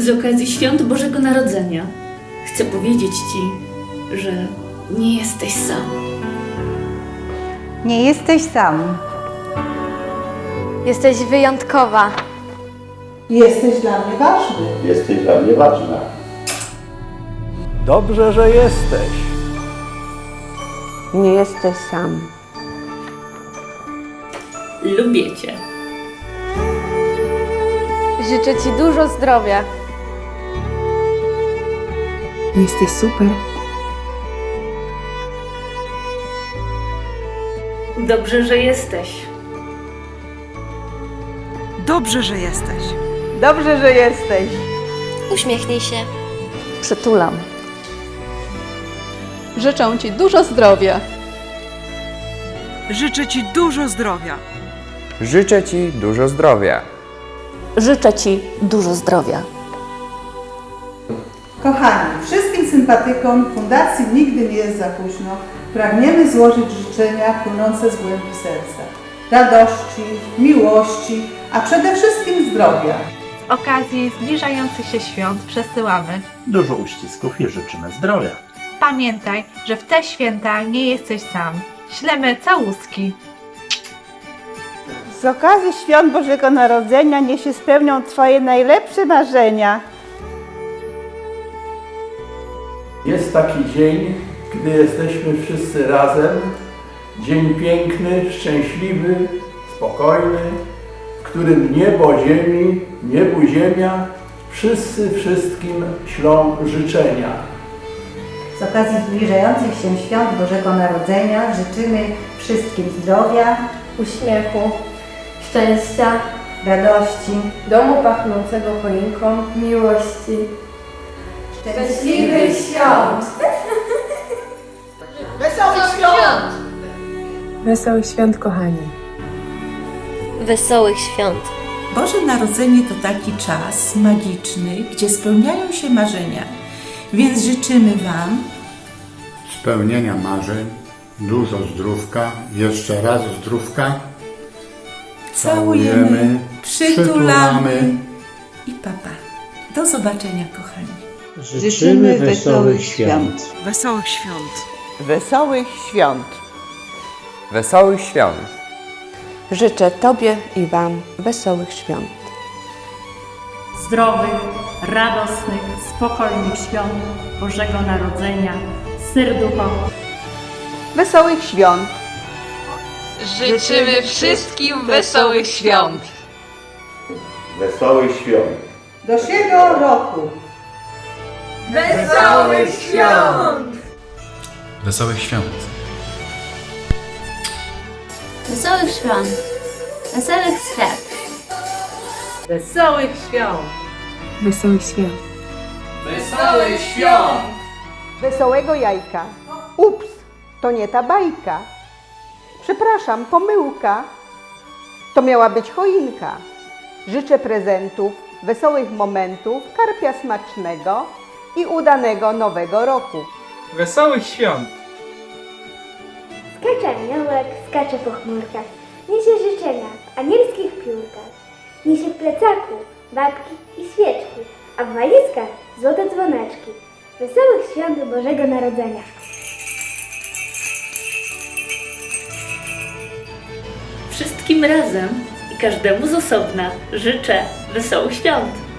Z okazji świąt Bożego Narodzenia chcę powiedzieć Ci, że nie jesteś sam. Nie jesteś sam. Jesteś wyjątkowa. Jesteś dla mnie ważny. Jesteś dla mnie ważna. Dobrze, że jesteś. Nie jesteś sam. Lubię Cię. Życzę Ci dużo zdrowia. Jesteś super. Dobrze, że jesteś. Dobrze, że jesteś. Dobrze, że jesteś. Uśmiechnij się. Przytulam. Życzę Ci dużo zdrowia. Życzę Ci dużo zdrowia. Życzę Ci dużo zdrowia. Życzę Ci dużo zdrowia. Kochani, wszystkim sympatykom Fundacji Nigdy nie jest za późno pragniemy złożyć życzenia płynące z głębi serca. Radości, miłości, a przede wszystkim zdrowia. Z okazji zbliżających się świąt przesyłamy. Dużo uścisków i życzymy zdrowia. Pamiętaj, że w te święta nie jesteś sam. Ślemy całuski. Z okazji świąt Bożego Narodzenia niech się spełnią Twoje najlepsze marzenia. Jest taki dzień, gdy jesteśmy wszyscy razem. Dzień piękny, szczęśliwy, spokojny, w którym niebo ziemi, niebu ziemia, wszyscy wszystkim ślą życzenia. Z okazji zbliżających się świąt Bożego Narodzenia życzymy wszystkim zdrowia, Uśmiechu, szczęścia, radości, domu pachnącego choinką, miłości. Szczęśliwych świąt! Wesołych świąt, kochani. Wesołych świąt. Boże Narodzenie to taki czas magiczny, gdzie spełniają się marzenia. Więc życzymy Wam Spełnienia marzeń, dużo zdrówka, jeszcze raz zdrówka. całujemy, przytulamy przytulamy. i papa. Do zobaczenia, kochani. Życzymy wesołych świąt. Wesołych świąt. wesołych świąt. Wesołych świąt. Życzę Tobie i Wam wesołych świąt. Zdrowych, radosnych, spokojnych świąt Bożego Narodzenia, serducho. Wesołych świąt. Życzymy wszystkim wesołych świąt. Wesołych świąt. Do siego roku. Wesołych świąt! Wesołych świąt. Wesołych świąt. Wesołych świąt. Wesołych świąt! Wesołych świąt. Wesołych świąt! Wesołego jajka. Ups, to nie ta bajka. Przepraszam, pomyłka. To miała być choinka. Życzę prezentów, wesołych momentów, karpia smacznego i udanego nowego roku. Wesołych świąt! Skacze aniołek, skacze po chmurkach. Niesie życzenia w anielskich piórkach. Niesie w plecaku babki i świeczki, a w walizkach złote dzwoneczki. Wesołych świąt Bożego Narodzenia. Wszystkim razem i każdemu z osobna życzę wesołych świąt.